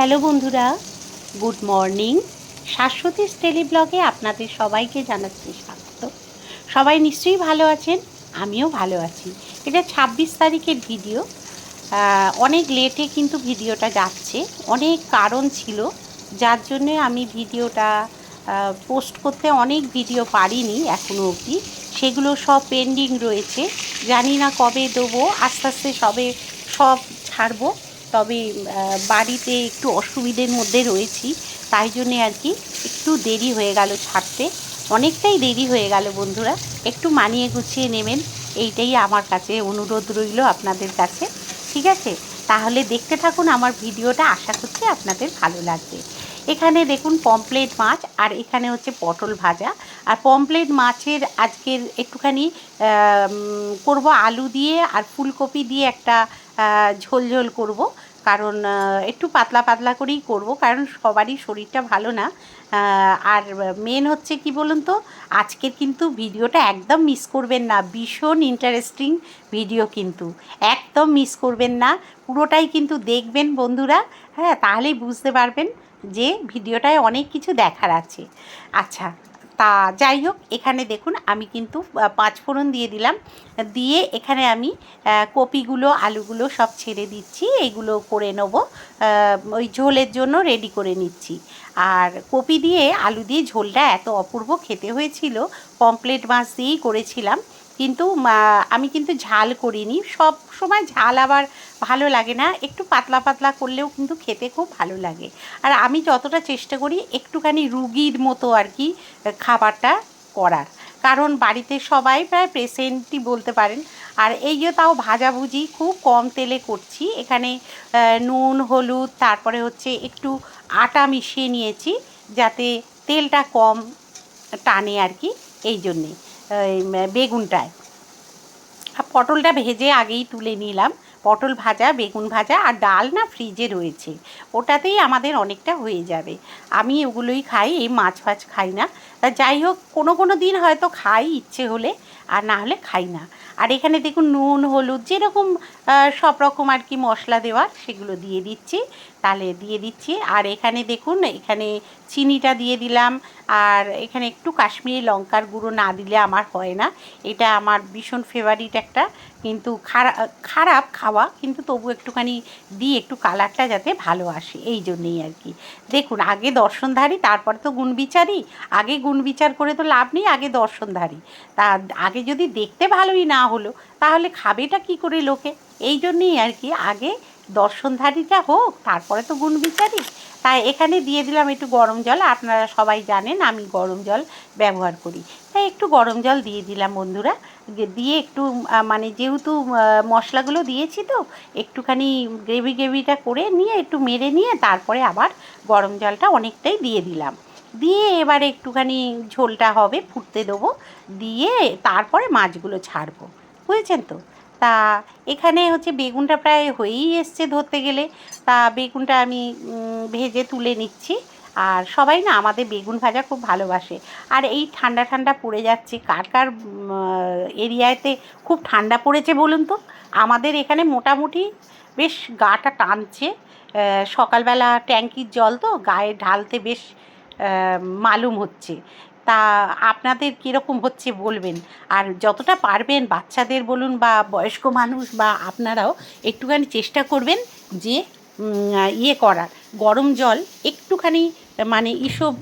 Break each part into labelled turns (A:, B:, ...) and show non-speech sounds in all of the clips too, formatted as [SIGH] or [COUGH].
A: Hello বন্ধুরা, good morning. Shashwati স্টেলি ব্লগে আপনাদের সবাইকে জানাচ্ছি স্বাগত। সবাই নিশ্চয়ই ভালো আছেন? আমিও ভালো আছি। এটা ছাব্বিশ তারিখের ভিডিও। অনেক লেটে কিন্তু ভিডিওটা যাচ্ছে। অনেক কারণ ছিল। যার জন্যে আমি ভিডিওটা পোস্ট করতে অনেক ভিডিও পারিনি এখনও অবধি। সেগুলো সব পেন্ডিং রয়েছে। জানি না কবে দেবো। আস্তে আস্তে সবে সব ছাড়বো। তবে বাড়িতে একটু অসুবিধের মধ্যে রয়েছি, তাই জন্যে আর কি একটু দেরি হয়ে গেল ছাড়তে। অনেকটাই দেরি হয়ে গেল বন্ধুরা, একটু মানিয়ে গুছিয়ে নেবেন, এইটাই আমার কাছে অনুরোধ রইল আপনাদের কাছে। ঠিক আছে? তাহলে দেখতে থাকুন আমার ভিডিওটা, আশা করছি আপনাদের ভালো লাগবে। এখানে দেখুন পমপ্লেট মাছ, আর এখানে হচ্ছে পটল ভাজা। আর পমপ্লেট মাছের আজকের একটুখানি করব আলু দিয়ে আর ফুলকপি দিয়ে একটা আহ, ঝোল ঝোল করব। কারণ একটু পাতলা পাতলা করেই করব কারণ সবারই শরীরটা ভালো না। আর মেন হচ্ছে কি বলুন তো আজকের কিন্তু ভিডিওটা একদম মিস করবেন না। ভীষণ ইন্টারেস্টিং ভিডিও কিন্তু। একদম মিস করবেন না। পুরোটাই কিন্তু দেখবেন বন্ধুরা। হ্যাঁ তাহলেই বুঝতে পারবেন যে ভিডিওটায় অনেক কিছু দেখার আছে। আচ্ছা তা যাই হোক, এখানে দেখুন আমি কিন্তু পাঁচ ফোড়ন দিয়ে দিলাম। দিয়ে এখানে আমি কপিগুলো, আলুগুলো সব ছেড়ে দিচ্ছি। এগুলো করে নেব। ওই ঝোলের জন্য রেডি করে নিচ্ছি। আর কপি দিয়ে আলু দিয়ে ঝোলটা এত অপূর্ব খেতে হয়েছিল পমপ্লেট মাছ দিয়েই করেছিলাম। কিন্তু আমি কিন্তু ঝাল করিনি। সব সময় ঝাল আবার ভালো লাগে না। একটু পাতলা পাতলা করলেও কিন্তু খেতে খুব ভালো লাগে। আর আমি যতটা চেষ্টা করি একটুখানি রুগীর মতো আর কি খাবারটা করার। কারণ বাড়িতে সবাই প্রায় পেশেন্টই বলতে পারেন। আর এই যে তাও ভাজাভুজি খুব কম তেলে করছি। এখানে নুন, হলুদ, তারপরে হচ্ছে একটু আটা মিশিয়ে নিয়েছি যাতে তেলটা কম টানে আর কি। এই জন্যে বেগুনটায়। পটলটা ভেজে আগেই তুলে নিলাম। পটল ভাজা, বেগুন ভাজা আর ডাল না ফ্রিজে রয়েছে। ওটাতেই আমাদের অনেকটা হয়ে যাবে। আমি ওগুলোই খাই, এই মাছ ফাছ খাই না। তা যাই হোক, কোনো কোনো দিন হয়তো খাই ইচ্ছে হলে, আর না হলে খাই না। আর এখানে দেখুন নুন, হলুদ, যেরকম সব রকম আর কি মশলা দেওয়ার, সেগুলো দিয়ে দিচ্ছি। তাহলে দিয়ে দিচ্ছি। আর এখানে দেখুন, এখানে চিনিটা দিয়ে দিলাম। আর এখানে একটু কাশ্মীরি লঙ্কার গুঁড়ো না দিলে আমার হয় না। এটা আমার ভীষণ ফেভারিট একটা, কিন্তু খারাপ খারাপ খাওয়া, কিন্তু তবু একটুখানি দিই, একটু কালারটা যাতে ভালো আসে। এই জন্যেই আর কি। দেখুন, আগে দর্শনধারী, তারপর তো গুণবিচারী। আগে গুণবিচার করে তো লাভ নেই, আগে দর্শনধারী। তা আগে যদি দেখতে ভালোই না হলো, তাহলে খাবেটা কি করে লোকে? এই জন্যেই আর কি, আগে দর্শনধারীটা হোক, তারপরে তো গুণবিচারী তাই এখানে দিয়ে দিলাম একটু গরম জল। আপনারা সবাই জানেন আমি গরম জল ব্যবহার করি। তাই একটু গরম জল দিয়ে দিলাম বন্ধুরা। দিয়ে একটু মানে যেহেতু মশলাগুলো দিয়েছি তো, একটুখানি গ্রেভি গ্রেভিটা করে নিয়ে, একটু মেরে নিয়ে, তারপরে আবার গরম জলটা অনেকটাই দিয়ে দিলাম। দিয়ে এবারে একটুখানি ঝোলটা হবে, ফুটতে দেবো। দিয়ে তারপরে মাছগুলো ছাড়বো। বুঝেছেন তো? তা এখানে হচ্ছে বেগুনটা প্রায় হয়েই এসছে ধরতে গেলে। তা বেগুনটা আমি ভেজে তুলে নিচ্ছি। আর সবাই না আমাদের বেগুন ভাজা খুব ভালোবাসে। আর এই ঠান্ডা ঠান্ডা পড়ে যাচ্ছে। কার কার এরিয়াতে খুব ঠান্ডা পড়েছে বলুন তো? আমাদের এখানে মোটামুটি বেশ গাটা টানছে। সকালবেলা ট্যাঙ্কির জল তো গায়ে ঢালতে বেশ মালুম হচ্ছে। তা আপনাদের কীরকম হচ্ছে বলবেন? আর যতটা পারবেন বাচ্চাদের বলুন বা বয়স্ক মানুষ বা আপনারাও একটুখানি চেষ্টা করবেন যে ইয়ে করার। গরম জল একটুখানি মানে ইসব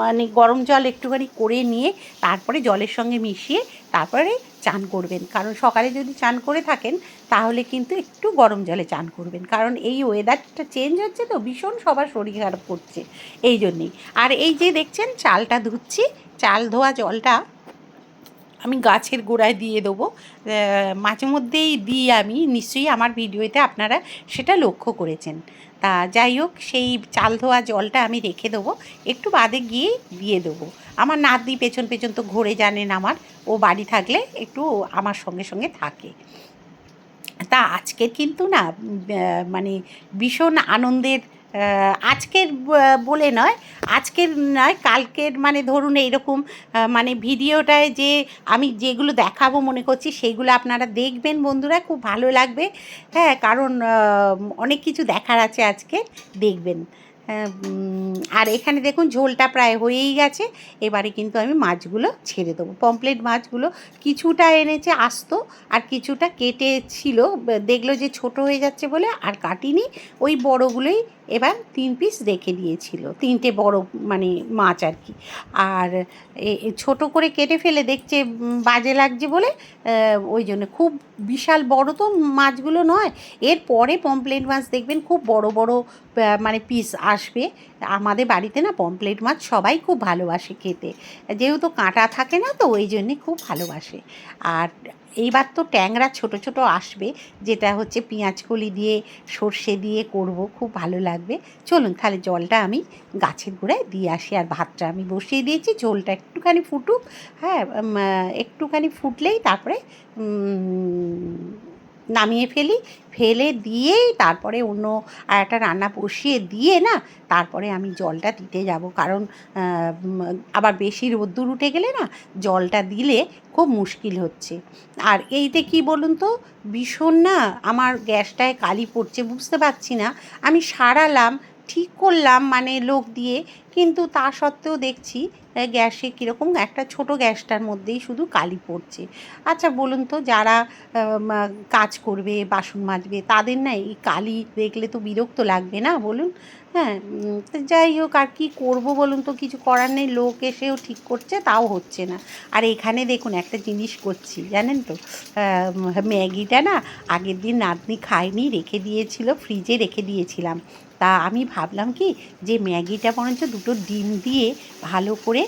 A: মানে গরম জল একটুখানি করে নিয়ে তারপরে জলের সঙ্গে মিশিয়ে তারপরে চান করবেন। কারণ সকালে যদি চান করে থাকেন, তাহলে কিন্তু একটু গরম জলে চান করবেন। কারণ এই ওয়েদারটা চেঞ্জ হচ্ছে তো, ভীষণ সবার শরীর খারাপ করছে। এই জন্যেই। আর এই যে দেখছেন, চালটা ধুচ্ছি। চাল ধোয়া জলটা আমি গাছের গোড়ায় দিয়ে দেবো। মাঝে মধ্যেই দিই আমি, নিশ্চয়ই আমার ভিডিওতে আপনারা সেটা লক্ষ্য করেছেন। তা যাই হোক, সেই চাল ধোয়া জলটা আমি রেখে দেবো। একটু বাদে গিয়ে দিয়ে দেবো। আমার নাতনি পেছন পেছন তো ঘুরে জানেন আমার ও বাড়ি থাকলে একটু আমার সঙ্গে সঙ্গে থাকে। তা আজকের কিন্তু না মানে ভীষণ আনন্দের আজকের বলে নয় আজকের নয় কালকের মানে ধরুন এইরকম মানে ভিডিওটায় যে আমি যেগুলো দেখাবো মনে করছি সেগুলো আপনারা দেখবেন বন্ধুরা খুব ভালো লাগবে। হ্যাঁ কারণ অনেক কিছু দেখার আছে আজকে দেখবেন। হ্যাঁ, আর এখানে দেখুন ঝোলটা প্রায় হয়েই গেছে। এবারে কিন্তু আমি মাছগুলো ছেড়ে দেবো। পমপ্লেট মাছগুলো কিছুটা এনেছে আস্ত আর কিছুটা কেটে ছিল। দেখল যে ছোট হয়ে যাচ্ছে বলে আর কাটিনি। ওই বড়গুলোই এবার তিন পিস রেখে দিয়েছিল, তিনটে বড় মানে মাছ আর কি। আর ছোট করে কেটে ফেলে দেখছে বাজে লাগছে বলে ওই জন্য। খুব বিশাল বড় তো মাছগুলো নয়, এর পরে পমপ্লেট মাছ দেখবেন খুব বড় বড় মানে পিস আসবে। আমাদের বাড়িতে না পমপ্লেট মাছ সবাই খুব ভালোবাসে খেতে। যেহেতু কাঁটা থাকে না তো, ওই জন্যে খুব ভালোবাসে। আর এইবার তো ট্যাংরা ছোট ছোট আসবে, যেটা হচ্ছে পেঁয়াজ কলি দিয়ে, সর্ষে দিয়ে করব, খুব ভালো লাগবে। চলুন তাহলে জলটা আমি গাছের গোড়ায় দিয়ে আসি, আর ভাতটা আমি বসিয়ে দিয়েছি, ঝোলটা একটুখানি ফুটুক হ্যাঁ একটুখানি ফুটলেই তারপরে নামিয়ে ফেলি, ফেলে দিয়েই তারপরে অন্য আর একটা রান্না বসিয়ে দিয়ে না, তারপরে আমি জলটা দিতে যাব। কারণ আবার বেশি রোদ্দুর উঠে গেলে না, জলটা দিলে খুব মুশকিল হচ্ছে। আর এইতে কি বলুন তো, ভীষণ না আমার গ্যাসটায় কালি পড়ছে, বুঝতে পারছি না। আমি সারালাম, ঠিক করলাম মানে লোক দিয়ে, কিন্তু তা সত্ত্বেও দেখছি গ্যাসে কীরকম একটা ছোট গ্যাসটার মধ্যেই শুধু কালি পড়ছে। আচ্ছা বলুন তো, যারা কাজ করবে, বাসন মাজবে, তাদের না এই কালি দেখলে তো বিরক্ত লাগবে না বলুন? হ্যাঁ তো যাই হোক, আর কী করব বলুন তো? কিছু করার নেই, লোক এসেও ঠিক করছে, তাও হচ্ছে না। আর এখানে দেখুন, একটা জিনিস করছি, জানেন তো? ম্যাগিটা না আগের দিন নাতনি খায়নি, রেখে দিয়েছিল, ফ্রিজে রেখে দিয়েছিলাম। তা আমি ভাবলাম কি, যে ম্যাগিটা বরঞ্চ দুটো ডিম দিয়ে ভালো করে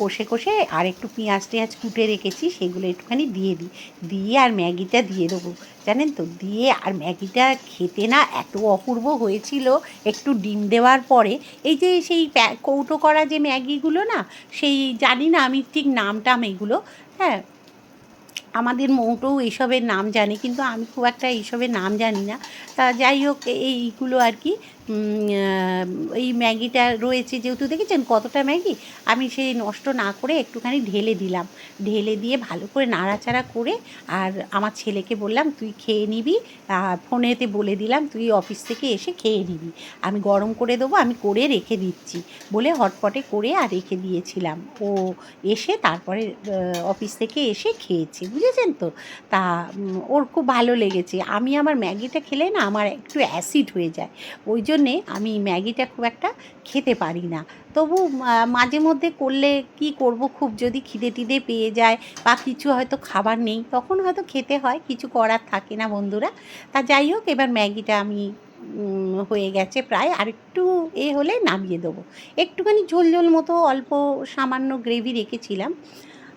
A: কষে কষে আর একটু পেঁয়াজ টেঁয়াজ কুটে রেখেছি, সেগুলো একটুখানি দিয়ে দিই। দিয়ে আর ম্যাগিটা দিয়ে দেবো। জানেন তো, দিয়ে আর ম্যাগিটা খেতে না এত অপূর্ব হয়েছিল। একটু ডিম দেওয়ার পরে, এই যে সেই কৌটো করা যে ম্যাগিগুলো না, সেই জানি না আমি ঠিক নাম টাম এগুলো হ্যাঁ আমাদের মৌটোও এইসবের নাম জানে, কিন্তু আমি খুব একটা এইসবের নাম জানি না। তা যাই হোক, এইগুলো আর কি। এই ম্যাগিটা রয়েছে যেহেতু দেখেছেন কতটা ম্যাগি? আমি সেই নষ্ট না করে একটুখানি ঢেলে দিলাম। ঢেলে দিয়ে ভালো করে নাড়াচাড়া করে আর আমার ছেলেকে বললাম, তুই খেয়ে নিবি। ফোনেতে বলে দিলাম, তুই অফিস থেকে এসে খেয়ে নিবি। আমি গরম করে দেবো, আমি করে রেখে দিচ্ছি। বলে হটপটে করে আর রেখে দিয়েছিলাম। ও এসে তারপরে অফিস থেকে এসে খেয়েছে, বুঝেছেন তো? তা ওর খুব ভালো লেগেছে। আমি আমার ম্যাগিটা খেলে না আমার একটু অ্যাসিড হয়ে যায়। ওই জন্যে আমি ম্যাগিটা খুব একটা খেতে পারি না। তবু মাঝে মধ্যে করলে কি করব খুব যদি খিদে টিদে পেয়ে যায় বা কিছু হয়তো খাবার নেই, তখন হয়তো খেতে হয়, কিছু করার থাকে না বন্ধুরা। তা যাই হোক, এবার ম্যাগিটা আমি হয়ে গেছে প্রায়, আর একটু এ হলে নামিয়ে দেবো। একটুখানি ঝোল ঝোল মতো অল্প সামান্য গ্রেভি রেখেছিলাম।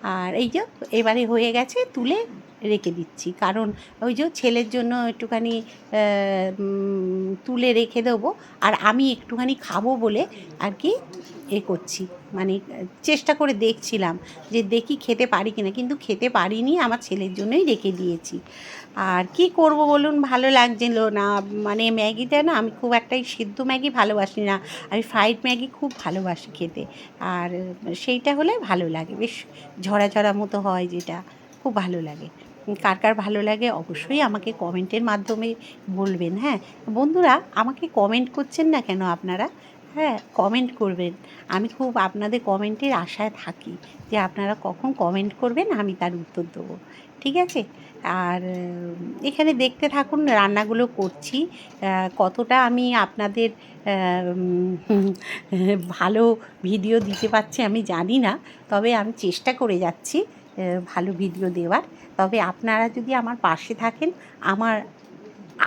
A: আর এই যে, এবারে হয়ে গেছে, তুলে রেখে দিচ্ছি। কারণ ওই যে ছেলের জন্য একটুখানি তুলে রেখে দেবো আর আমি একটুখানি খাব বলে আর কি এ করছি। মানে চেষ্টা করে দেখছিলাম যে দেখি খেতে পারি কিনা, কিন্তু খেতে পারিনি, আমার ছেলের জন্যই রেখে দিয়েছি। আর কি করব বলুন, ভালো লাগছিল না। মানে ম্যাগিটা না, আমি খুব একটাই সিদ্ধ ম্যাগি ভালোবাসি না। আমি ফ্রাইড ম্যাগি খুব ভালোবাসি খেতে। আর সেইটা হলে ভালো লাগে। বেশ ঝরা ঝরা মতো হয় যেটা, খুব ভালো লাগে। কার কার ভালো লাগে অবশ্যই আমাকে কমেন্টের মাধ্যমে বলবেন হ্যাঁ? বন্ধুরা, আমাকে কমেন্ট করছেন না কেন আপনারা? হ্যাঁ কমেন্ট করবেন। আমি খুব আপনাদের কমেন্টের আশায় থাকি যে আপনারা কখন কমেন্ট করবেন, আমি তার উত্তর দেবো। ঠিক আছে? আর এখানে দেখতে থাকুন রান্নাগুলো করছি। কতটা আমি আপনাদের [LAUGHS] ভালো ভিডিও দিতে পারছি আমি জানি না, তবে আমি চেষ্টা করে যাচ্ছি ভালো ভিডিও দেওয়ার। তবে আপনারা যদি আমার পাশে থাকেন, আমার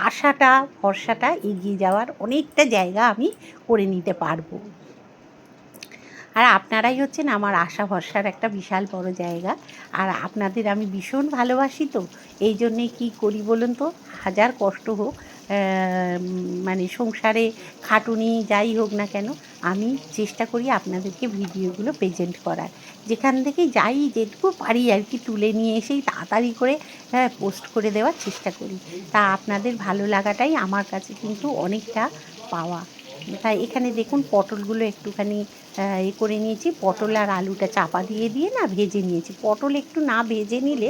A: আশাটা, ভরসাটা এগিয়ে যাওয়ার অনেকটা জায়গা আমি করে নিতে পারব। আর আপনারাই হচ্ছেন আমার আশা, ভরসার একটা বিশাল বড় জায়গা। আর আপনাদের আমি ভীষণ ভালোবাসি তো, এই জন্যে কী করি বলুন তো? হাজার কষ্ট হোক মানে সংসারে খাটুনি যাই হোক না কেন, আমি চেষ্টা করি আপনাদেরকে ভিডিওগুলো প্রেজেন্ট করার। যেখান থেকে যাই যেটুকু পারি আর কি তুলে নিয়ে এসেই তাড়াতাড়ি করে হ্যাঁ পোস্ট করে দেওয়ার চেষ্টা করি। তা আপনাদের ভালো লাগাটাই আমার কাছে কিন্তু অনেকটা পাওয়া। তাই এখানে দেখুন পটলগুলো একটুখানি এ করে নিয়েছি। পটল আর আলুটা চাপা দিয়ে দিয়ে না ভেজে নিয়েছি। পটল একটু না ভেজে নিলে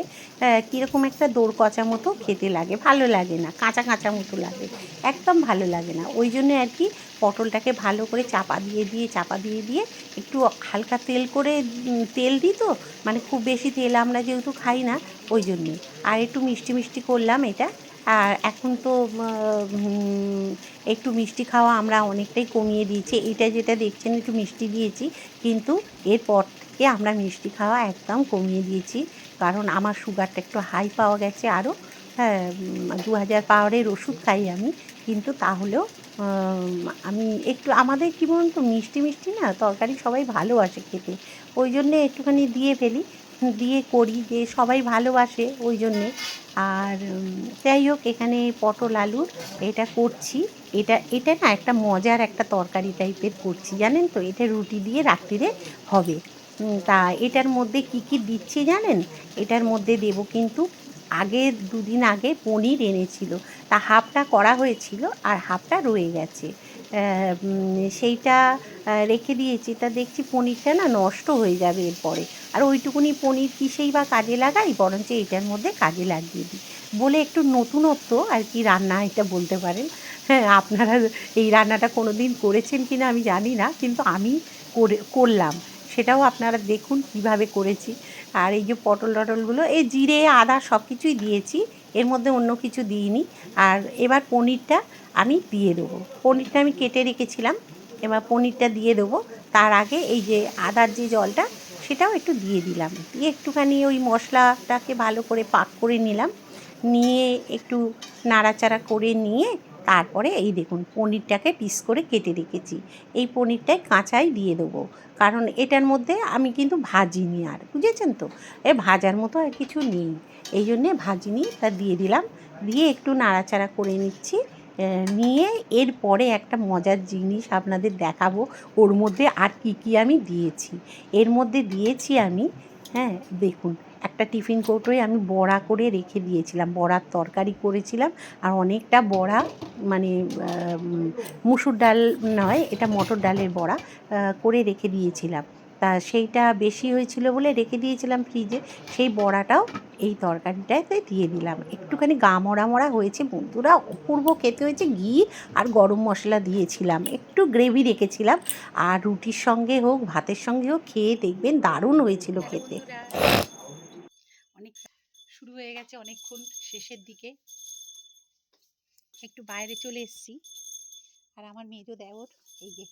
A: কীরকম একটা দোর কচা মতো খেতে লাগে। ভালো লাগে না, কাঁচা কাঁচা মতো লাগে। একদম ভালো লাগে না। ওই জন্য আর কি পটলটাকে ভালো করে চাপা দিয়ে দিয়ে, চাপা দিয়ে দিয়ে একটু হালকা তেল করে তেল দিই তো মানে খুব বেশি তেল আমরা যেহেতু খাই না, ওই জন্যে। আর একটু মিষ্টি মিষ্টি করলাম এটা আর এখন তো একটু মিষ্টি খাওয়া আমরা অনেকটাই কমিয়ে দিয়েছি। এটা যেটা দেখছেন, একটু মিষ্টি দিয়েছি, কিন্তু এরপর থেকে আমরা মিষ্টি খাওয়া একদম কমিয়ে দিয়েছি। কারণ আমার সুগারটা একটু হাই পাওয়া গেছে আরও। হ্যাঁ দু হাজার পাওয়ারের ওষুধ খাই আমি। কিন্তু তাহলেও আমি একটু, আমাদের কী বলুন তো, মিষ্টি মিষ্টি না, তরকারি সবাই ভালোবাসে খেতে। ওই জন্যে একটুখানি দিয়ে ফেলি। দিয়ে করি, যে সবাই ভালোবাসে ওই জন্যে। আর যাই হোক, এখানে পটল আলুর এটা করছি। এটা এটা না একটা মজার একটা তরকারি টাইপের করছি, জানেন তো? এটা রুটি দিয়ে রাত্রিরে হবে। তা এটার মধ্যে কি কি দিচ্ছি জানেন? এটার মধ্যে দেব কিন্তু আগে, দুদিন আগে পনির এনেছিল। তা হাফটা করা হয়েছিল আর হাফটা রয়ে গেছে। সেইটা রেখে দিয়েছি। তা দেখছি পনিরটা না নষ্ট হয়ে যাবে এরপরে। আর ওইটুকুনি পনির কিসেই বা কাজে লাগাই? বরঞ্চ এটার মধ্যে কাজে লাগিয়ে দিই। বলে একটু নতুনত্ব আর কি রান্না, এটা বলতে পারেন। হ্যাঁ আপনারা এই রান্নাটা কোনো দিন করেছেন কি না আমি জানি না, কিন্তু আমি করে, করলাম। সেটাও আপনারা দেখুন কীভাবে করেছি। আর এই যে পটল টটলগুলো, এই জিরে, আদা সব কিছুই দিয়েছি। এর মধ্যে অন্য কিছু দিইনি। আর এবার পনিরটা আমি দিয়ে দেবো। পনিরটা আমি কেটে রেখেছিলাম, এবার পনিরটা দিয়ে দেবো। তার আগে এই যে আদার যে জলটা, সেটাও একটু দিয়ে দিলাম। দিয়ে একটুখানি ওই মশলাটাকে ভালো করে পাক করে নিলাম। নিয়ে একটু নাড়াচাড়া করে নিয়ে তারপরে এই দেখুন, পনিরটাকে পিস করে কেটে রেখেছি। এই পনিরটাই কাঁচাই দিয়ে দেবো। কারণ এটার মধ্যে আমি কিন্তু ভাজিনি আর, বুঝেছেন তো? এ ভাজার মতো আর কিছু নেই। এই জন্যে ভাজিনি, তা দিয়ে দিলাম। দিয়ে একটু নাড়াচাড়া করে নিচ্ছি। নিয়ে এরপরে একটা মজার জিনিস আপনাদের দেখাবো। ওর মধ্যে আর কি কি আমি দিয়েছি। এর মধ্যে দিয়েছি আমি হ্যাঁ দেখুন, একটা টিফিন কৌটোয় আমি বড়া করে রেখে দিয়েছিলাম। বড়ার তরকারি করেছিলাম আর অনেকটা বড়া মানে মুসুর ডাল নয়, এটা মটর ডালের বড়া করে রেখে দিয়েছিলাম। তা সেইটা বেশি হয়েছিল বলে রেখে দিয়েছিলাম ফ্রিজে। সেই বড়াটাও এই তরকারিটাতে দিয়ে দিলাম। একটুখানি গা মরা মরা হয়েছে বন্ধুরা, অপূর্ব খেতে হয়েছে। ঘি আর গরম মশলা দিয়েছিলাম। একটু গ্রেভি রেখেছিলাম। আর রুটির সঙ্গে হোক, ভাতের সঙ্গে হোক, খেয়ে দেখবেন দারুণ হয়েছিল খেতে। অনেক শুরু হয়ে গেছে অনেকক্ষণ শেষের দিকে। একটু বাইরে চলে এসেছি। আর আমার মেজো দেওর, এই যে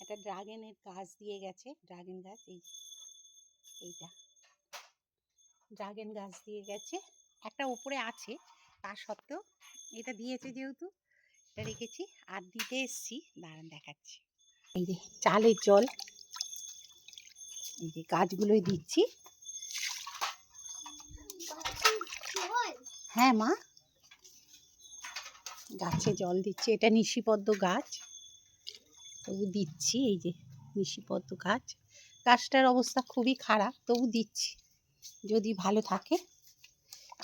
A: একটা ড্রাগনের গাছ দিয়ে গেছে, ড্রাগন গাছ, এই এইটা। ড্রাগন গাছ দিয়ে গেছে। একটা উপরে আছে, তা সত্ত্বেও এটা দিয়েছে যেহেতু, এটা রেখেছি। আর দিতে এসছি, দাঁড়ান দেখাচ্ছি। এই যে, চালের জল। এই যে, গাছগুলোই দিচ্ছি। হ্যাঁ মা। গাছে জল দিচ্ছি, এটা নিশিপদ্ম গাছ। তবু দিচ্ছি, এই যে নিশিপদ্ম গাছ। গাছটার অবস্থা খুবই খারাপ, তবু দিচ্ছি। যদি ভালো থাকে,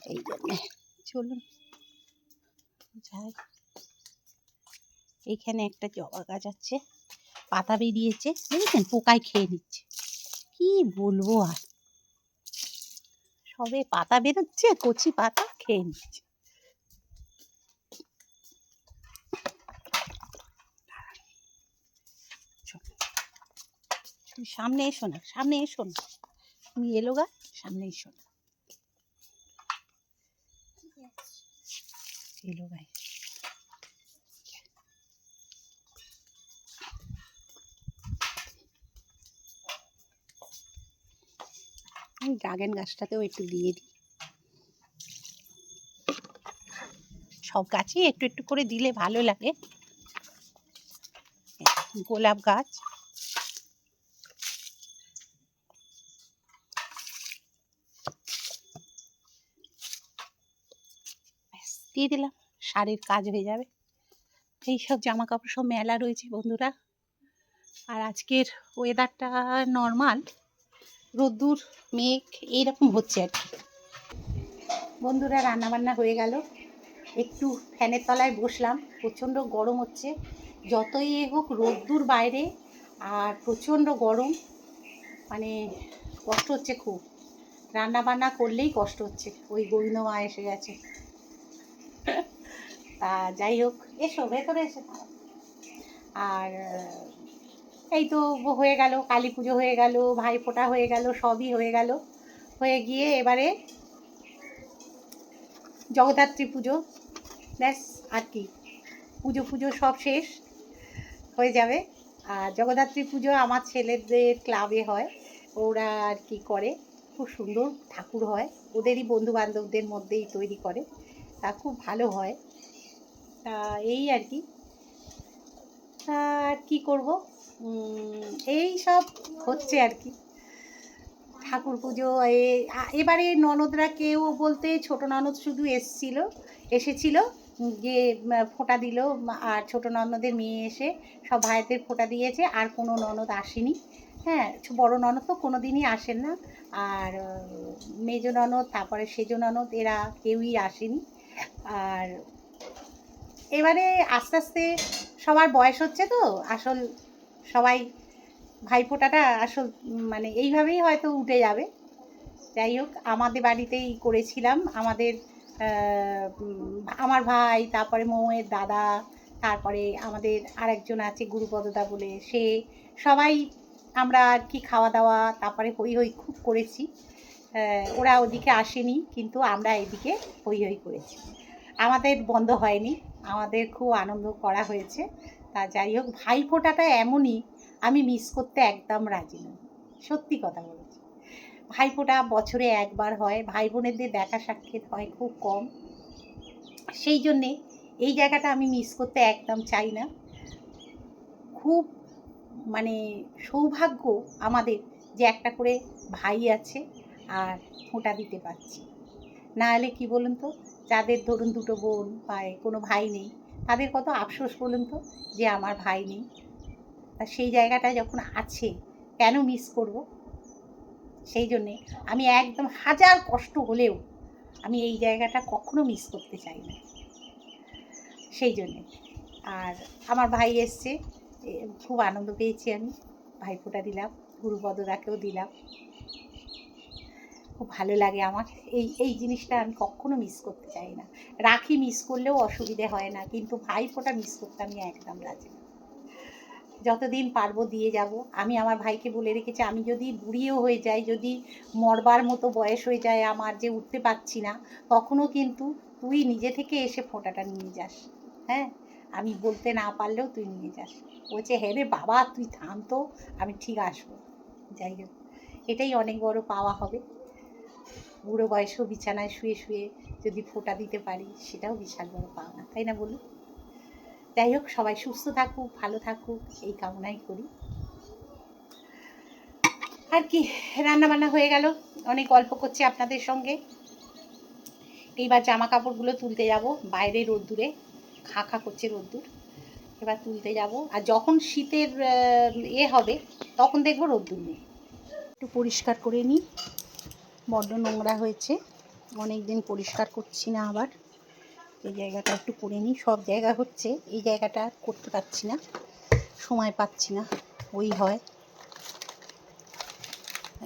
A: এই জন্যে। চলুন, যাই। এইখানে একটা জবা গাছ আছে, পাতা বেরিয়েছে দেখেছেন পোকায় খেয়ে নিচ্ছে। কি বলব আর? সবে পাতা বেরোচ্ছে, কচি পাতা খেয়ে নিচ্ছে। তুমি সামনে এসো না, সামনে এসো না। তুমি এলো গা, সামনে এসো না। এলো গাই ড্রাগন গাছটাতেও একটু দিয়ে দিই। সব গাছেই একটু একটু করে দিলে ভালো লাগে। গোলাপ গাছ ব্যাস, দিয়ে দিলাম। শাড়ির কাজ হয়ে যাবে। এই সব জামা কাপড় সব মেলা রয়েছে বন্ধুরা। আর আজকের ওয়েদারটা নর্মাল রোদ্দুর, মেঘ, এইরকম হচ্ছে আর কি। বন্ধুরা, রান্নাবান্না হয়ে গেল। একটু ফ্যানের তলায় বসলাম। প্রচণ্ড গরম হচ্ছে।
B: যতই এ হোক, রোদ্দুর বাইরে আর প্রচণ্ড গরম। মানে কষ্ট হচ্ছে খুব। রান্না বান্না করলেই কষ্ট হচ্ছে। ওই গোবিন্দ মা এসে গেছে। তা যাই হোক, এসো, ভেতরে এসে। আর এই তো হয়ে গেল, কালী পুজো হয়ে গেল, ভাই ফোঁটা হয়ে গেল, সবই হয়ে গেল। হয়ে গিয়ে এবারে জগদ্ধাত্রী পুজো। ব্যাস, আর কি। পুজো পুজো সব শেষ হয়ে যাবে। আর জগদ্ধাত্রী পুজো আমার ছেলেদের ক্লাবে হয়। ওরা আর কি করে। খুব সুন্দর ঠাকুর হয়। ওদেরই বন্ধু বান্ধবদের মধ্যেই তৈরি করে। তা খুব ভালো হয়। তা এই আর কি। আর কি করব? এই সব হচ্ছে আর কি। ঠাকুর পুজো এবারে ননদরা কেউ বলতে ছোট ননদ শুধু এসছিল এসেছিল যে উম, ফোঁটা দিল আর ছোট ননদের মেয়ে এসে সব ভাইদের ফোঁটা দিয়েছে আর কোনো ননদ আসেনি। হ্যাঁ বড় ননদ তো কোনো দিনই আসেন না আর মেজ ননদ তারপরে সেজো ননদ এরা কেউই আসেনি। আর এবারে আস্তে আস্তে সবার বয়স হচ্ছে তো, আসল সবাই ভাইফোঁটাটা আসল মানে এইভাবেই হয়তো উঠে যাবে। যাই হোক, আমাদের বাড়িতেই করেছিলাম। আমাদের আমার ভাই, তারপরে মৌয়ের দাদা, তারপরে আমাদের আরেকজন আছে গুরুপদদা বলে, সে সবাই আমরা আর কি খাওয়া দাওয়া তারপরে হই হই খুব করেছি। ওরা ওদিকে আসেনি, কিন্তু আমরা এদিকে হই হই করেছি। আমাদের বন্ধ হয়নি। আমাদের খুব আনন্দ করা হয়েছে। তা যাই হোক, ভাইফোঁটাটা এমনই, আমি মিস করতে একদম রাজি নই। সত্যি কথা বলেছি। ভাইফোঁটা বছরে একবার হয় ভাই বোনেদের দেখা সাক্ষাৎ হয় খুব কম। সেই জন্যে এই জায়গাটা আমি মিস করতে একদম চাই না। খুব মানে সৌভাগ্য আমাদের যে একটা করে ভাই আছে আর ফোঁটা দিতে পারছি। না হলে কি বলুন তো? যাদের ধরুন দুটো বোন পায় কোনো ভাই নেই, তাদের কত আফসোস বলুন তো যে আমার ভাই নেই? তা সেই জায়গাটা যখন আছে, কেন মিস করব? সেই জন্যে আমি একদম হাজার কষ্ট হলেও আমি এই জায়গাটা কখনো মিস করতে চাই না। সেই জন্যে। আর আমার ভাই এসছে খুব আনন্দ পেয়েছি আমি। ভাইফোঁটা দিলাম গুরুপদদাকেও দিলাম। খুব ভালো লাগে আমার। এই এই জিনিসটা আমি কখনো মিস করতে চাই না। রাখি মিস করলেও অসুবিধে হয় না, কিন্তু ভাইফোঁটা মিস করতে আমি একদম রাজি না। যতদিন পারব দিয়ে যাব। আমি আমার ভাইকে বলে রেখেছি, আমি যদি বুড়িও হয়ে যাই, যদি মরবার মতো বয়স হয়ে যায় আমার যে উঠতে পারছি না, তখনও কিন্তু তুই নিজে থেকে এসে ফোঁটাটা নিয়ে যাস। হ্যাঁ? আমি বলতে না পারলেও তুই নিয়ে যাস। বলছে হ্যাঁ রে বাবা, তুই থাম তো, আমি ঠিক আসব। যাই হোক, এটাই অনেক বড় পাওয়া হবে। বুড়ো বয়সেও বিছানায় শুয়ে শুয়ে যদি ফোঁটা দিতে পারি, সেটাও বিশাল বড় পাওনা, তাই না বলুন? যাই হোক, সবাই সুস্থ থাকুক, ভালো থাকুক, এই কামনাই করি। আর কি রান্না বান্না হয়ে গেল। অনেক গল্প করছি আপনাদের সঙ্গে। এইবার জামা কাপড়গুলো তুলতে যাব বাইরে রোদ্দুরে, খা খা করছে রোদ্দুর। এবার তুলতে যাব। আর যখন শীতের এ হবে, তখন দেখব রোদ্দুর নেই। একটু পরিষ্কার করে নিই। বড্ড নোংরা হয়েছে। অনেক দিন পরিষ্কার করছি না আবার। এই জায়গাটা একটু করে নিই। সব জায়গা হচ্ছে, এই জায়গাটা করতে পারছি না। সময় পাচ্ছি না, ওই হয়।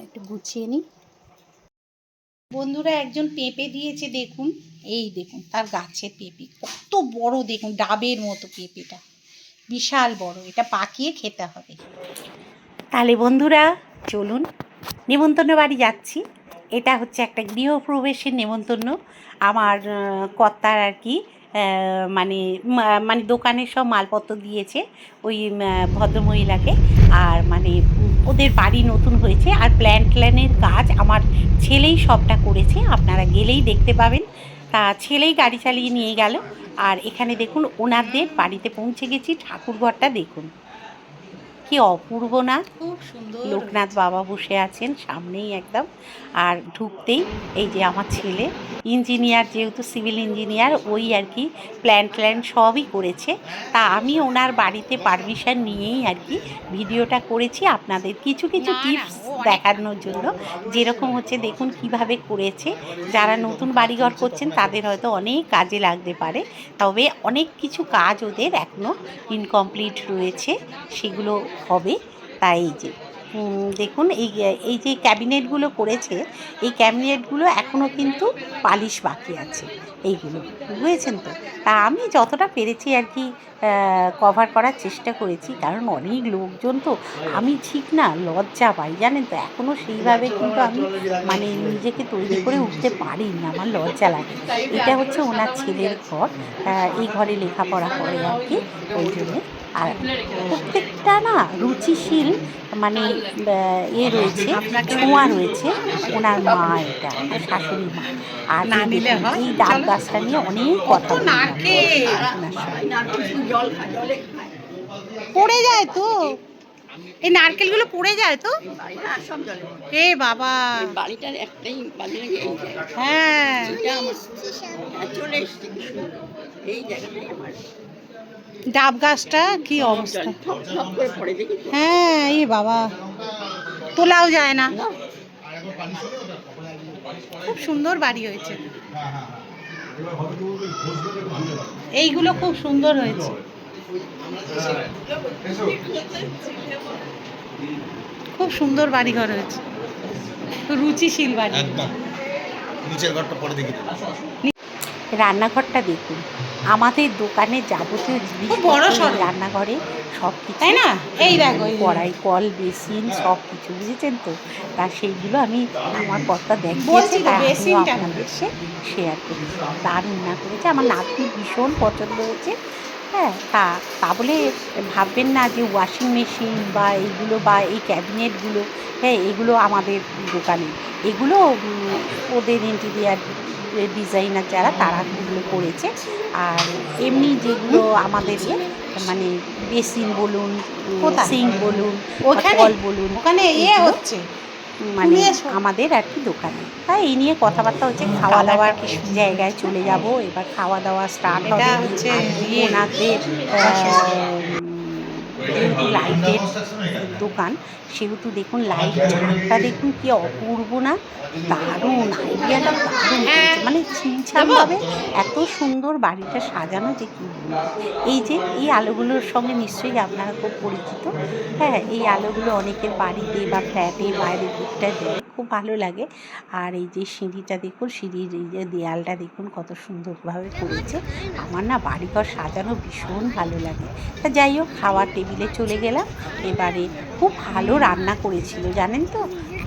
B: একটু গুছিয়ে নিই। বন্ধুরা, একজন পেঁপে দিয়েছে, দেখুন। এই দেখুন, তার গাছের পেঁপে। কত বড় দেখুন, ডাবের মতো পেঁপেটা। বিশাল বড়, এটা পাকিয়ে খেতে হবে। তাহলে বন্ধুরা, চলুন। নেমন্তন্ন বাড়ি যাচ্ছি। এটা হচ্ছে একটা গৃহপ্রবেশের নেমন্তন্ন। আমার কর্তার আর কি মানে মানে দোকানের সব মালপত্র দিয়েছে ওই ভদ্রমহিলাকে। আর মানে ওদের বাড়ি নতুন হয়েছে। আর প্ল্যান ট্ল্যানের কাজ আমার ছেলেই সবটা করেছে। আপনারা গেলেই দেখতে পাবেন। তা ছেলেই গাড়ি চালিয়ে নিয়ে গেল। আর এখানে দেখুন, ওনাদের বাড়িতে পৌঁছে গেছি। ঠাকুরঘরটা দেখুন। কি অপূর্ব না?
A: খুব সুন্দর।
B: লোকনাথ বাবা বসে আছেন সামনেই একদম। আর ঢুকতেই এই যে আমার ছেলে ইঞ্জিনিয়ার যেহেতু সিভিল ইঞ্জিনিয়ার ওই আর কি প্ল্যান ট্ল্যান সবই করেছে। তা আমি ওনার বাড়িতে পারমিশন নিয়েই আর কি ভিডিওটা করেছি। আপনাদের কিছু কিছু টিপস
A: দেখানোর জন্য। যেরকম হচ্ছে দেখুন কীভাবে করেছে। যারা নতুন বাড়িঘর করছেন, তাদের হয়তো অনেক কাজে লাগতে পারে। তবে অনেক কিছু কাজ ওদের এখনও ইনকমপ্লিট রয়েছে। সেগুলো হবে তাই যে। দেখুন, এই এই যে ক্যাবিনেটগুলো করেছে, এই ক্যাবিনেটগুলো এখনও কিন্তু পালিশ বাকি আছে, এইগুলো, বুঝেছেন তো? তা আমি যতটা পেরেছি আর কি কভার করার চেষ্টা করেছি, কারণ অনেক লোকজন তো, আমি ঠিক না, লজ্জা পাই, জানেন তো? এখনও সেইভাবে কিন্তু আমি মানে নিজেকে তৈরি করে উঠতে পারি না, আমার লজ্জা লাগে। এটা হচ্ছে ওনার ছেলের ঘর এই ঘরে লেখাপড়া করে আর কি, ওই জন্যে আর প্রত্যেকটা না রুচিশীল মানে এ রয়েছে ছোঁয়া রয়েছে ওনার মা এটা শাশুড়ি মা। আর এই
B: হয়?
A: ডাব গাছটা নিয়ে অনেক কথা
B: নারকেল। পড়ে যায় তো। এই নারকেলগুলো পড়ে যায় তো? এ বাবা।
C: বাড়িটার একটাই
B: হ্যাঁ
C: হ্যাঁ, চলে এসেছি। এই জায়গাটাই আমার।
B: ডাব গাছটা কি অবস্থা? হ্যাঁ এ বাবা। তোলাও যায় না।
C: না।
B: খুব সুন্দর বাড়ি হয়েছে। এইগুলো খুব সুন্দর হয়েছে। খুব সুন্দর বাড়ি ঘর হয়েছে। রুচিশীল বাড়ি।
D: একদম। নিচের ঘরটা পরে দেখি।
A: রান্নাঘরটা দেখুন। আমাদের দোকানে যাবতীয় জিনিস
B: বড়।
A: রান্নাঘরে সব কিছু
B: তাই না? এই দেখো
A: কড়াই কল বেসিন সব কিছু বুঝেছেন তো? তা সেইগুলো আমি আমার কর্তা দেখিয়েছে আপনাদের শেয়ার করি। দারুণ না করেছে আমার নাতনি ভীষণ পছন্দ হয়েছে। হ্যাঁ তা তা বলে ভাববেন না যে ওয়াশিং মেশিন বা এইগুলো বা এই ক্যাবিনেটগুলো হ্যাঁ এগুলো আমাদের দোকানে। এগুলো ওদের ইন্টেরিয়ার ডিজাইনার যারা তারা এগুলো করেছে। আর এমনি যেগুলো আমাদের মানে বেসিন বলুন? সিঙ্ক বলুন? কল বলুন
B: ওখানে ইয়ে হচ্ছে।
A: মানে আমাদের আর কি দোকানে। তাই এই নিয়ে কথাবার্তা হচ্ছে খাওয়া দাওয়ার জায়গায় চলে যাব এবার খাওয়া দাওয়া স্টার্ট হবে।
B: হচ্ছে ইয়ে,
A: ওনাদের যেহেতু লাইটের দোকান, সেহেতু দেখুন লাইট ঝাঁকটা দেখুন কি অপূর্ব না? দারুণ, আইডিয়াটা দারুণ। মানে ছিমছামভাবে এত সুন্দর বাড়িটা সাজানো যে কি এই যে, এই আলোগুলোর সঙ্গে নিশ্চয়ই আপনারা খুব পরিচিত। হ্যাঁ এই আলোগুলো অনেকের বাড়িতে বা ফ্ল্যাটে বাইরের দিকটা দেয়। খুব ভালো লাগে। আর এই যে সিঁড়িটা দেখুন, সিঁড়ির এই যে দেয়ালটা দেখুন, কত সুন্দরভাবে করেছে। আমার না বাড়িঘর সাজানো ভীষণ ভালো লাগে। তা যাই হোক, খাওয়ার টেবিলে চলে গেলাম। এবারে খুব ভালো রান্না করেছিল, জানেন তো?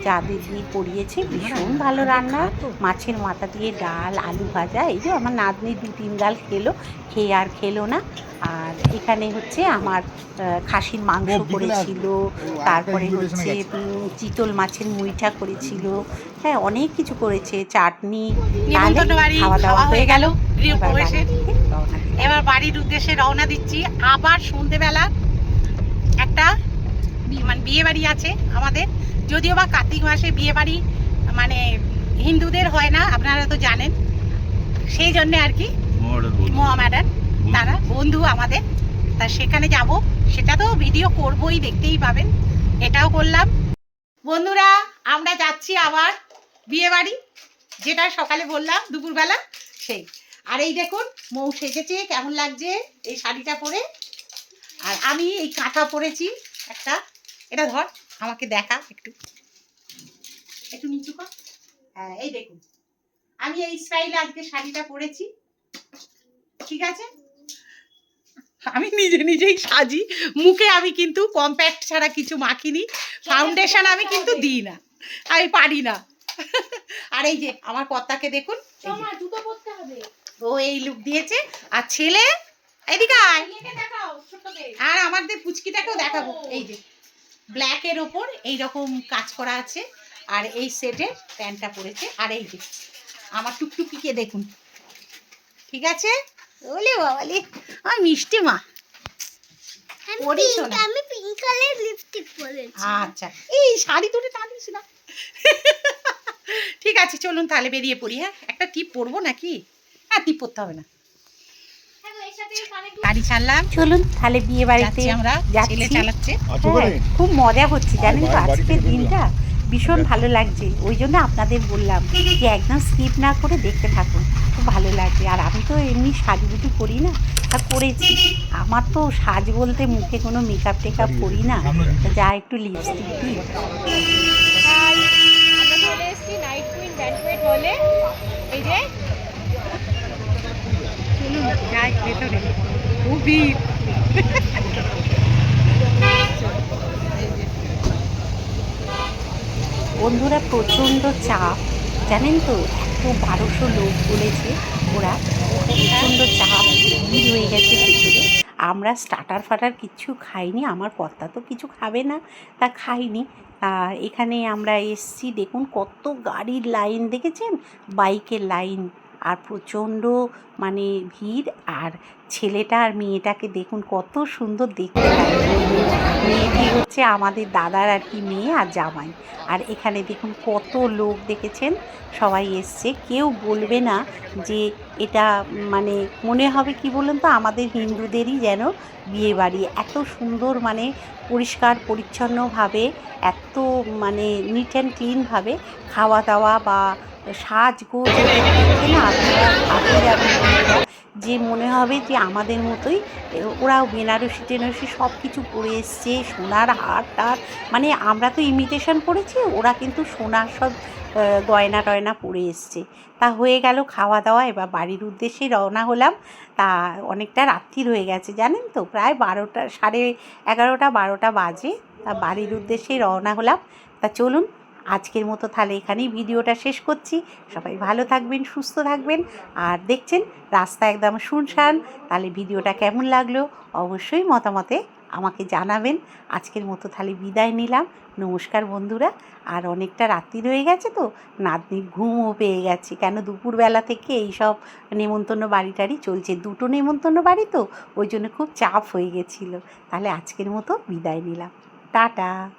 A: যাদের দিয়ে করিয়েছে ভীষণ ভালো রান্না। মাছের মাথা দিয়ে ডাল আলু ভাজা এই যে আমার নাতনি দু তিন ডাল খেলো খেয়ে আর খেলো না। আর এখানে হচ্ছে আমার খাসির মাংস করেছিল তারপরে হচ্ছে চিতল মাছের মুইঠা করেছিল। হ্যাঁ অনেক কিছু করেছে চাটনি খাওয়া দাওয়া হয়ে গেল। এবার
B: বাড়ির উদ্দেশ্যে রওনা দিচ্ছি। আবার সন্ধেবেলা একটা মানে বিয়ে বাড়ি আছে আমাদের। যদিও বা কার্তিক মাসে বিয়ে বাড়ি মানে হিন্দুদের হয় না আপনারা তো জানেন। সেই জন্য আর কি মোহামেডান তারা বন্ধু আমাদের। তা সেখানে যাব সেটা তো ভিডিও করবই দেখতেই পাবেন। এটাও করলাম। বন্ধুরা আমরা যাচ্ছি আবার বিয়ে বাড়ি যেটা সকালে বললাম দুপুরবেলা সেই। আর এই দেখুন মৌ সেজেছে কেমন লাগছে এই শাড়িটা পরে? আর আমি এই কাঁথা পরেছি একটা এটা ধর। আমাকে দেখা একটু। একটু নিচু কর। হ্যাঁ এই দেখুন। আমি এই স্টাইলে আজকে শাড়িটা পরেছি। ঠিক আছে? আমি নিজে নিজেই সাজি। মুখে আমি কিন্তু কম্প্যাক্ট ছাড়া কিছু মাখিনি। ফাউন্ডেশন আমি কিন্তু দিই না। আমি পারি না। আর এই যে আমার কর্তাকে দেখুন। ও এই লুক দিয়েছে। আর ছেলে এদিকে আয়। আর আমাদের পুচকিটাকেও দেখাবো। এই যে। ব্ল্যাকের ওপর এই রকম কাজ করা আছে আর এই সেটে প্যান্টটা পরেছে আর এই যে আমার টুকটুকিকে দেখুন। ঠিক আছে? ওলে বাবালে আমার মিষ্টি মা।
E: আমি পিঙ্ক কালার লিপস্টিক পরেছি।
B: আচ্ছা। এই শাড়ি তুলে টানিস না। ঠিক আছে চলুন তাহলে বেরিয়ে পড়ি হ্যাঁ? একটা টিপ পরবো নাকি? হ্যাঁ টিপ পরতে হবে না
E: হ্যাঁ গো, এর সাথে কানেক্ট
B: গাড়ি ছাড়লাম
A: চলুন তাহলে বিয়ে বাড়িতে
B: আমরা ছেলে চালাচ্ছে।
A: হ্যাঁ, খুব মজা হচ্ছে জানেন তো আজকের দিনটা ভীষণ ভালো লাগছে। ওই জন্য আপনাদের বললাম যে একদম স্কিপ না করে দেখতে থাকুন খুব ভালো লাগছে আর আমি তো এমনি সাজ সাজগুজু করি না তা করেছি। আমার তো সাজ বলতে মুখে কোনো মেকআপ টেকআপ করি না। যা একটু লিপস্টিক দিই।
E: হাই আমরা
A: চলুন, যাই ভেতরে। খুবই। বন্ধুরা, প্রচণ্ড চাপ। জানেন তো, এত বারোশো লোক বলেছে ওরা, প্রচণ্ড চাপ, ভিড় হয়ে গেছে ভিতরে। আমরা স্টার্টার ফাটার কিচ্ছু খাইনি, আমার কর্তা তো কিছু খাবে না, তা খাইনি। এখানে আমরা এসছি, দেখুন কত গাড়ির লাইন, দেখেছেন? বাইকের লাইন। আর প্রচণ্ড মানে ভিড় আর ছেলেটা আর মেয়েটাকে দেখুন কত সুন্দর দেখতে মেয়েটি হচ্ছে আমাদের দাদার আর কি মেয়ে আর জামাই। আর এখানে দেখুন কত লোক দেখেছেন? সবাই এসছে। কেউ বলবে না যে এটা মানে মনে হবে কি বলুন তো? আমাদের হিন্দুদেরই যেন বিয়ে বাড়ি এত সুন্দর মানে পরিষ্কার, পরিচ্ছন্নভাবে, এত মানে নিট অ্যান্ড ক্লিনভাবে খাওয়া দাওয়া বা সাজগোজ দেখে না ভাবতে যাবেন। যে মনে হবে যে আমাদের মতোই ওরাও বেনারসি, টেনারসি সব কিছু পরে এসছে, সোনার হার টার মানে আমরা তো ইমিটেশন করেছি ওরা কিন্তু সোনার সব গয়না টয়না পরে এসছে। তা হয়ে গেল খাওয়া দাওয়া, এবার বাড়ির উদ্দেশ্যে রওনা হলাম। তা অনেকটা রাত্রির হয়ে গেছে, জানেন তো? প্রায় বারোটা, সাড়ে এগারোটা, বারোটা বাজে। তা বাড়ির উদ্দেশ্যেই রওনা হলাম। তা চলুন আজকের মতো তাহলে এখানেই ভিডিওটা শেষ করছি। সবাই ভালো থাকবেন, সুস্থ থাকবেন। আর দেখছেন, রাস্তা একদম শুনশান। তাহলে ভিডিওটা কেমন লাগল? অবশ্যই মতামতে আমাকে জানাবেন। আজকের মতো তাহলে বিদায় নিলাম। নমস্কার বন্ধুরা। আর অনেকটা রাত্রি রয়ে গেছে তো, নাতনির ঘুমও পেয়ে গেছে। কেন দুপুরবেলা থেকে এই সব নেমন্তন্ন বাড়ি টাড়ি চলছে? দুটো নেমন্তন্ন বাড়ি তো, ওই জন্য খুব চাপ হয়ে গেছিল। তাহলে আজকের মতো বিদায় নিলাম। টাটা।